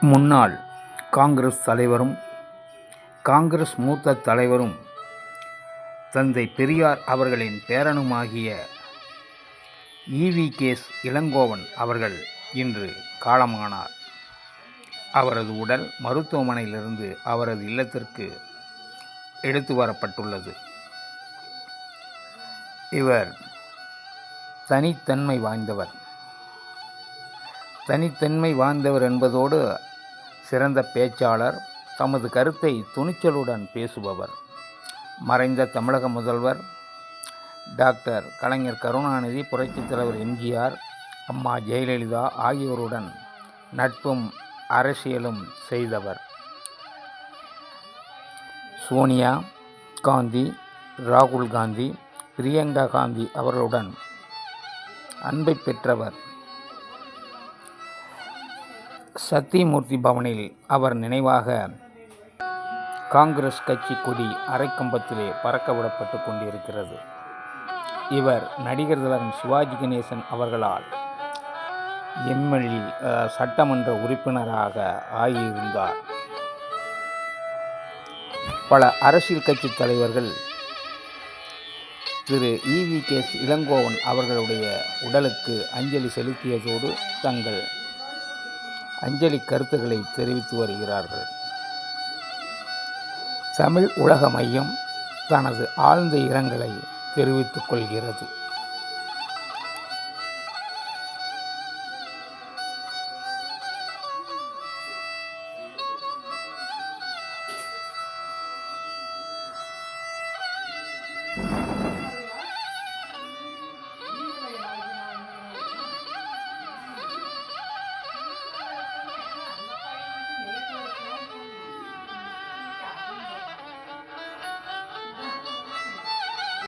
முன்னாள் காங்கிரஸ் தலைவரும் காங்கிரஸ் மூத்த தலைவரும் தந்தை பெரியார் அவர்களின் பேரனுமாகிய ஈவி கேஸ் இளங்கோவன் அவர்கள் இன்று காலமானார். அவரது உடல் மருத்துவமனையிலிருந்து அவரது இல்லத்திற்கு எடுத்து வரப்பட்டுள்ளது. இவர் தனித்தன்மை வாய்ந்தவர். தனித்தன்மை வாய்ந்தவர் என்பதோடு சிறந்த பேச்சாளர் தமது கருத்தை துணிச்சலுடன் பேசுபவர். மறைந்த தமிழக முதல்வர் டாக்டர் கலைஞர் கருணாநிதி புரட்சித் தலைவர் எம்ஜிஆர் அம்மா ஜெயலலிதா ஆகியோருடன் நட்பும் அரசியலும் செய்தவர். சோனியா காந்தி ராகுல் காந்தி பிரியங்கா காந்தி அவர்களுடன் அன்பை பெற்றவர். சத்தியமூர்த்தி பவனில் அவர் நினைவாக காங்கிரஸ் கட்சி கொடி அரைக்கம்பத்திலே பறக்க விடப்பட்டு கொண்டிருக்கிறது. இவர் நடிகர் திலகம் சிவாஜி கணேசன் அவர்களால் எம்எல்ஏ சட்டமன்ற உறுப்பினராக ஆகியிருந்தார். பல அரசியல் கட்சி தலைவர்கள் திரு ஈவி கேஸ் இளங்கோவன் அவர்களுடைய உடலுக்கு அஞ்சலி செலுத்தியதோடு தங்கள் அஞ்சலி கருத்துக்களை தெரிவித்து வருகிறார்கள். தமிழ் உலக மையம் தனது ஆழ்ந்த இரங்கலை தெரிவித்துக் கொள்கிறது.